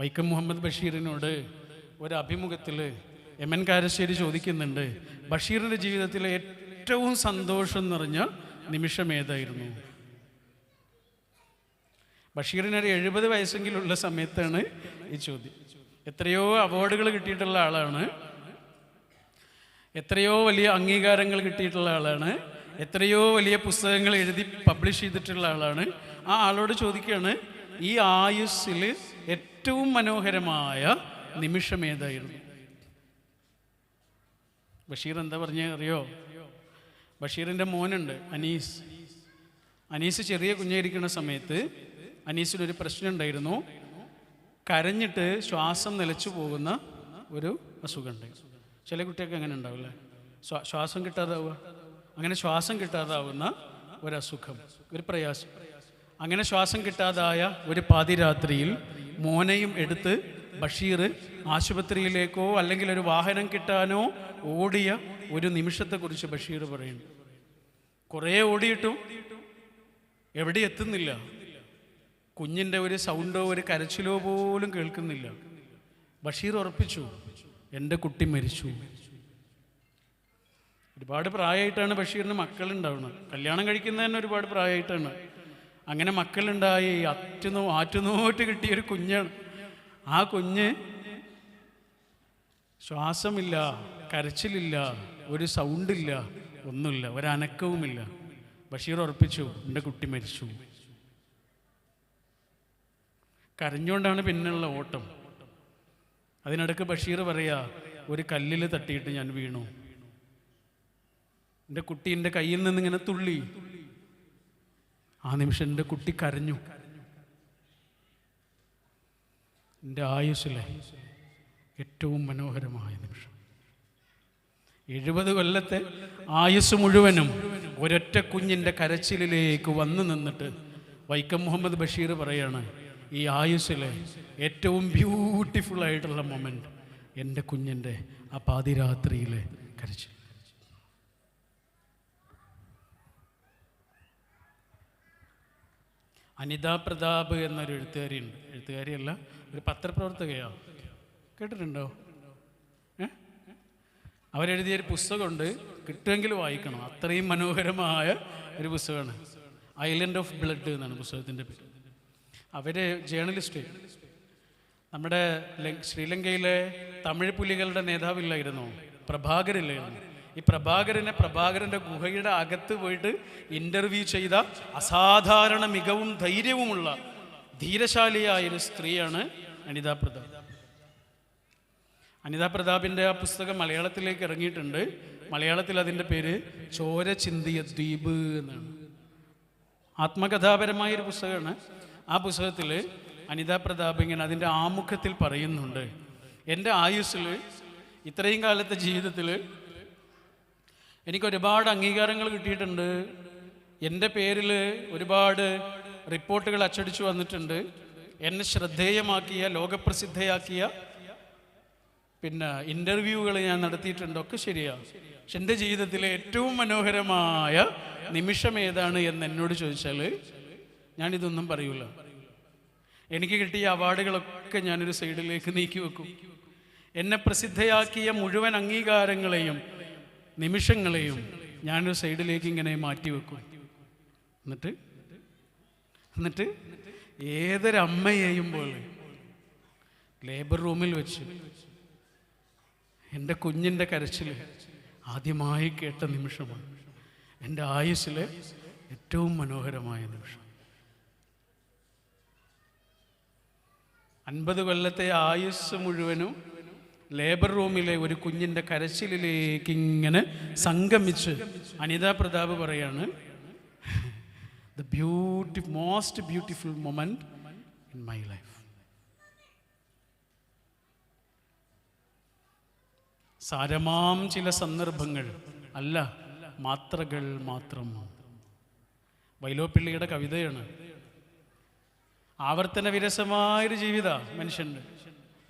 വൈക്കം മുഹമ്മദ് ബഷീറിനോട് ഒരു അഭിമുഖത്തിൽ M N Karassery ചോദിക്കുന്നുണ്ട് ബഷീറിന്റെ ജീവിതത്തിലെ ഏറ്റവും സന്തോഷം നിറഞ്ഞ നിമിഷം ഏതായിരുന്നു? ബഷീറിനൊരു എഴുപത് വയസ്സെങ്കിലുള്ള സമയത്താണ് ഈ ചോദ്യം. എത്രയോ അവാർഡുകൾ കിട്ടിയിട്ടുള്ള ആളാണ്. എത്രയോ വലിയ അംഗീകാരങ്ങൾ കിട്ടിയിട്ടുള്ള ആളാണ്. എത്രയോ വലിയ പുസ്തകങ്ങൾ എഴുതി പബ്ലിഷ് ചെയ്തിട്ടുള്ള ആളാണ്. ആ ആളോട് ചോദിക്കുകയാണ് ഈ ആയുസ്സിൽ ഏറ്റവും മനോഹരമായ നിമിഷം ഏതായിരുന്നു ബഷീർ എന്താ പറഞ്ഞ അറിയോ? ബഷീറിന്റെ മോനുണ്ട് അനീസ്. അനീസ് ചെറിയ കുഞ്ഞായിരിക്കുന്ന സമയത്ത് അനീസിനൊരു പ്രശ്നം ഉണ്ടായിരുന്നു കരഞ്ഞിട്ട് ശ്വാസം നിലച്ചു പോകുന്ന ഒരു അസുഖമുണ്ട്. ചില കുട്ടികൾക്ക് അങ്ങനെ ഉണ്ടാവില്ലേ? ശ്വാ ശ്വാസം കിട്ടാതാവുക. അങ്ങനെ ശ്വാസം കിട്ടാതാവുന്ന ഒരു അസുഖം ഒരു പ്രയാസം. അങ്ങനെ ശ്വാസം കിട്ടാതായ ഒരു പാതിരാത്രിയിൽ മോനെയും എടുത്ത് ബഷീർ ആശുപത്രിയിലേക്കോ അല്ലെങ്കിൽ ഒരു വാഹനം കിട്ടാനോ ഓടിയ ഒരു നിമിഷത്തെക്കുറിച്ച് ബഷീർ പറയുന്നു. കുറേ ഓടിയിട്ടും എവിടെ എത്തുന്നില്ല. കുഞ്ഞിന്റെ ഒരു സൗണ്ടോ ഒരു കരച്ചിലോ പോലും കേൾക്കുന്നില്ല. ബഷീർ ഉറപ്പിച്ചു എന്റെ കുട്ടി മരിച്ചു. ഒരുപാട് പ്രായമായിട്ടാണ് ബഷീറിന് മക്കളുണ്ടാവുന്നത്. കല്യാണം കഴിക്കുന്നതന്നെ ഒരുപാട് പ്രായമായിട്ടാണ്. അങ്ങനെ മക്കളുണ്ടായി. അറ്റുനോ ആറ്റുനോട്ട് കിട്ടിയൊരു കുഞ്ഞാണ്. ആ കുഞ്ഞ് ശ്വാസമില്ല കരച്ചിലില്ല ഒരു സൗണ്ടില്ല ഒന്നുമില്ല ഒരനക്കവുമില്ല. ബഷീർ ഉറപ്പിച്ചു എന്റെ കുട്ടി മരിച്ചു. കരഞ്ഞുകൊണ്ടാണ് പിന്നെയുള്ള ഓട്ടം. അതിനിടക്ക് ബഷീർ പറയാ ഒരു കല്ലിൽ തട്ടിയിട്ട് ഞാൻ വീണു. എന്റെ കുട്ടി എന്റെ കയ്യിൽ നിന്ന് ഇങ്ങനെ തുള്ളി. ആ നിമിഷം എന്റെ കുട്ടി കരഞ്ഞു. എന്റെ ആയുസ്സിലെ ഏറ്റവും മനോഹരമായ നിമിഷം. എഴുപത് കൊല്ലത്തെ ആയുസ് മുഴുവനും ഒരൊറ്റ കുഞ്ഞിന്റെ കരച്ചിലിലേക്ക് വന്നു നിന്നിട്ട് വൈക്കം മുഹമ്മദ് ബഷീർ പറയാണ് ഈ ആയുസ്സിലെ ഏറ്റവും ബ്യൂട്ടിഫുൾ ആയിട്ടുള്ള മൊമെന്റ് എന്റെ കുഞ്ഞിന്റെ ആ പാതിരാത്രിയിലെ കരച്ചിൽ. അനിത പ്രതാപ് എന്നൊരു എഴുത്തുകാരിയുണ്ട്. എഴുത്തുകാരിയല്ല ഒരു പത്രപ്രവർത്തകയോ? കേട്ടിട്ടുണ്ടോ? ഏ? അവരെഴുതിയൊരു പുസ്തകമുണ്ട് കിട്ടുമെങ്കിൽ വായിക്കണം. അത്രയും മനോഹരമായ ഒരു പുസ്തകമാണ്. ഐലൻഡ് ഓഫ് ബ്ലഡ് എന്നാണ് പുസ്തകത്തിന്റെ പേര്. അവർ ജേർണലിസ്റ്റ് നമ്മുടെ ശ്രീലങ്കയിലെ തമിഴ് പുലികളുടെ നേതാവില്ലായിരുന്നു? പ്രഭാകരില്ലായിരുന്നു? ഈ പ്രഭാകരനെ പ്രഭാകരന്റെ ഗുഹയുടെ അകത്ത് പോയിട്ട് ഇന്റർവ്യൂ ചെയ്ത അസാധാരണ മികവും ധൈര്യവുമുള്ള ധീരശാലിയായ ഒരു സ്ത്രീയാണ് അനിതാ പ്രതാപ്. അനിതാ പ്രതാപിന്റെ ആ പുസ്തകം മലയാളത്തിലേക്ക് ഇറങ്ങിയിട്ടുണ്ട്. മലയാളത്തിൽ അതിന്റെ പേര് ചോര ചിന്തിയ ദ്വീപ് എന്നാണ്. ആത്മകഥാപരമായ ഒരു പുസ്തകമാണ്. ആ പുസ്തകത്തിൽ അനിതാ പ്രതാപ് ഇങ്ങനെ അതിന്റെ ആമുഖത്തിൽ പറയുന്നുണ്ട്. എന്റെ ആയുസ്സിൽ ഇത്രയും കാലത്തെ ജീവിതത്തിൽ എനിക്ക് ഒരുപാട് അംഗീകാരങ്ങൾ കിട്ടിയിട്ടുണ്ട്. എന്റെ പേരിൽ ഒരുപാട് റിപ്പോർട്ടുകൾ അച്ചടിച്ചു വന്നിട്ടുണ്ട്. എന്നെ ശ്രദ്ധേയമാക്കിയ ലോകപ്രസിദ്ധയാക്കിയ പിന്നെ ഇന്റർവ്യൂകൾ ഞാൻ നടത്തിയിട്ടുണ്ട്. ഒക്കെ ശരിയാണ് പക്ഷെ എന്റെ ജീവിതത്തിലെ ഏറ്റവും മനോഹരമായ നിമിഷം ഏതാണ് എന്ന് എന്നോട് ചോദിച്ചാൽ ഞാനിതൊന്നും പറയൂല. എനിക്ക് കിട്ടിയ അവാർഡുകളൊക്കെ ഞാനൊരു സൈഡിലേക്ക് നീക്കി വെക്കും. എന്നെ പ്രസിദ്ധയാക്കിയ മുഴുവൻ അംഗീകാരങ്ങളെയും നിമിഷങ്ങളെയും ഞാനൊരു സൈഡിലേക്ക് ഇങ്ങനെ മാറ്റി വെക്കും. എന്നിട്ട്? എന്നിട്ട്? ഏതൊരമ്മയെയും പോലെ ലേബർ റൂമിൽ വെച്ച് എന്റെ കുഞ്ഞിന്റെ കരച്ചിൽ ആദ്യമായി കേട്ട നിമിഷമാണ്. എന്റെ ആയുസ്സിലെ ഏറ്റവും മനോഹരമായ നിമിഷം. അൻപത് കൊല്ലത്തെ ആയുസ് മുഴുവനും ലേബർ റൂമിലെ ഒരു കുഞ്ഞിന്റെ കരച്ചിലിലേക്ക് ഇങ്ങനെ സംഗമിച്ച് അനിത പ്രതാപ് പറയാണ് the beauty most beautiful moment in my life സാരമാം ചില സന്ദർഭങ്ങൾ അല്ല മാത്രകൾ മാത്രം. വൈലോപ്പിള്ളിയുടെ കവിതയാണ് ആവർത്തന വിരസമായൊരു ജീവിത മനുഷ്യന്റെ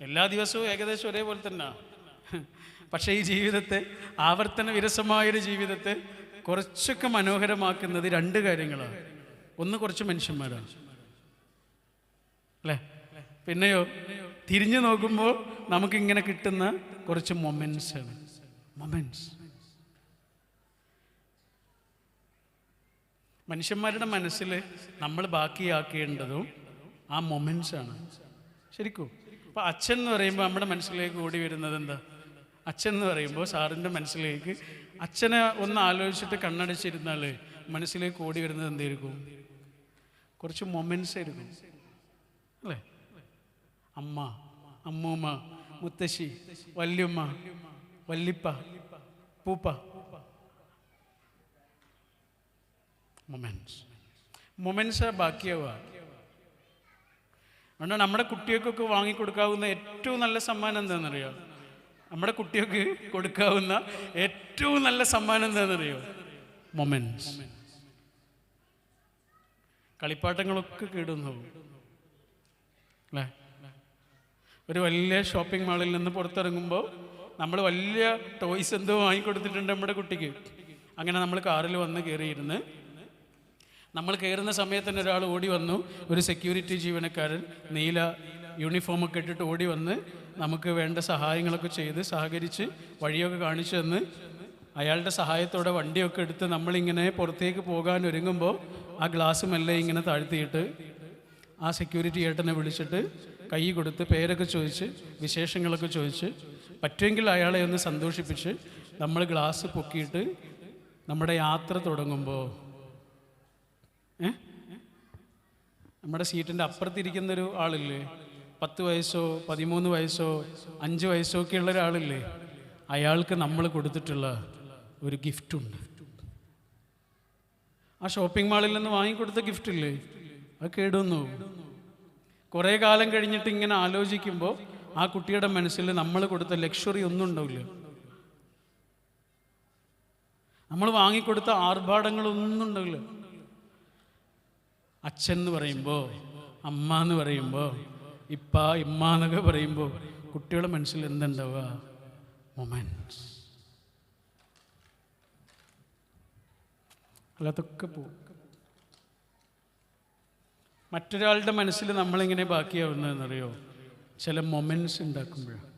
എല്ലാ ദിവസവും ഏകദേശം ഒരേപോലെ തന്നെ. പക്ഷേ ഈ ജീവിതത്തെ ആവർത്തന വിരസമായൊരു ജീവിതത്തെ കുറച്ചൊക്കെ മനോഹരമാക്കുന്നത് രണ്ട് കാര്യങ്ങളാണ്. ഒന്ന് കുറച്ച് മനുഷ്യന്മാരാണ്. അല്ലേ? പിന്നെയോ തിരിഞ്ഞു നോക്കുമ്പോൾ നമുക്കിങ്ങനെ കിട്ടുന്ന കുറച്ച് മൊമെൻസ് ആണ്. മൊമെന്റ്സ് മനുഷ്യന്മാരുടെ മനസ്സിൽ നമ്മൾ ബാക്കിയാക്കേണ്ടതും ആ മൊമെൻസ് ആണ്. ശരിക്കും? അപ്പോൾ അച്ഛൻ എന്ന് പറയുമ്പോൾ നമ്മുടെ മനസ്സിലേക്ക് ഓടി വരുന്നത് എന്താ? അച്ഛൻ എന്ന് പറയുമ്പോൾ സാറിന്റെ മനസ്സിലേക്ക് അച്ഛനെ ഒന്ന് ആലോചിച്ചിട്ട് കണ്ണടച്ചിരുന്നാൽ മനസ്സിലേക്ക് ഓടി വരുന്നത് എന്തായിരിക്കും? കുറച്ച് മൊമെന്റ്സ് ആയിരിക്കും. അല്ലേ? അമ്മ അമ്മൂമ്മ മുത്തശ്ശി വല്യമ്മ വല്ലിപ്പ പൂപ്പ. Moments moments ബാക്കിയാവുക. അതുകൊണ്ട് നമ്മുടെ കുട്ടികൾക്കൊക്കെ വാങ്ങിക്കൊടുക്കാവുന്ന ഏറ്റവും നല്ല സമ്മാനം എന്താണെന്നറിയോ? നമ്മുടെ കുട്ടികൾക്ക് കൊടുക്കാവുന്ന ഏറ്റവും നല്ല സമ്മാനം എന്താണെന്നറിയോ? മൊമെൻസ് കളിപ്പാട്ടങ്ങളൊക്കെ കേടുന്നു അല്ലേ? ഒരു വലിയ ഷോപ്പിംഗ് മാളിൽ നിന്ന് പുറത്തിറങ്ങുമ്പോൾ നമ്മൾ വലിയ ടോയ്സ് എന്തോ വാങ്ങിക്കൊടുത്തിട്ടുണ്ട് നമ്മുടെ കുട്ടിക്ക്. അങ്ങനെ നമ്മൾ കാറിൽ വന്ന് കയറിയിരുന്ന് നമ്മൾ കയറുന്ന സമയത്ത് തന്നെ ഒരാൾ ഓടി വന്നു. ഒരു സെക്യൂരിറ്റി ജീവനക്കാരൻ നീല യൂണിഫോമൊക്കെ ഇട്ടിട്ട് ഓടി വന്ന് നമുക്ക് വേണ്ട സഹായങ്ങളൊക്കെ ചെയ്ത് സഹകരിച്ച് വഴിയൊക്കെ കാണിച്ചു തന്ന്. അയാളുടെ സഹായത്തോടെ വണ്ടിയൊക്കെ എടുത്ത് നമ്മളിങ്ങനെ പുറത്തേക്ക് പോകാൻ ഒരുങ്ങുമ്പോൾ ആ ഗ്ലാസ് മെല്ലെ ഇങ്ങനെ താഴ്ത്തിയിട്ട് ആ സെക്യൂരിറ്റി ഏട്ടനെ വിളിച്ചിട്ട് കൈ കൊടുത്ത് പേരൊക്കെ ചോദിച്ച് വിശേഷങ്ങളൊക്കെ ചോദിച്ച് പറ്റുമെങ്കിൽ അയാളെ ഒന്ന് സന്തോഷിപ്പിച്ച് നമ്മൾ ഗ്ലാസ് പൊക്കിയിട്ട് നമ്മുടെ യാത്ര തുടങ്ങുമ്പോൾ നമ്മുടെ സീറ്റിന്റെ അപ്പുറത്തിരിക്കുന്നൊരു ആളില്ലേ? പത്ത് വയസ്സോ പതിമൂന്ന് വയസ്സോ അഞ്ച് വയസ്സോ ഒക്കെ ഉള്ള ഒരാളില്ലേ? അയാൾക്ക് നമ്മൾ കൊടുത്തിട്ടുള്ള ഒരു ഗിഫ്റ്റുണ്ട് ആ ഷോപ്പിംഗ് മാളിൽ നിന്ന് വാങ്ങിക്കൊടുത്ത ഗിഫ്റ്റ് ഇല്ലേ? അത് കേടുന്നു കുറേ കാലം കഴിഞ്ഞിട്ട് ഇങ്ങനെ ആലോചിക്കുമ്പോൾ ആ കുട്ടിയുടെ മനസ്സിൽ നമ്മൾ കൊടുത്ത ലക്ഷറി ഒന്നും ഉണ്ടാവില്ല. നമ്മൾ വാങ്ങിക്കൊടുത്ത ആർഭാടങ്ങളൊന്നും ഉണ്ടാവില്ല. അച്ഛൻ എന്ന് പറയുമ്പോൾ അമ്മ എന്ന് പറയുമ്പോൾ ഇപ്പ ഇമ്മ എന്നൊക്കെ പറയുമ്പോൾ കുട്ടികളുടെ മനസ്സിൽ എന്തുണ്ടാവുക? മൊമെന്റ്സ് അല്ലാതൊക്കെ പോകും മറ്റൊരാളുടെ മനസ്സിൽ നമ്മളിങ്ങനെ ബാക്കിയാവുന്നതെന്നറിയോ? ചില മൊമെന്റ്സ് ഉണ്ടാക്കുമ്പോഴാണ്.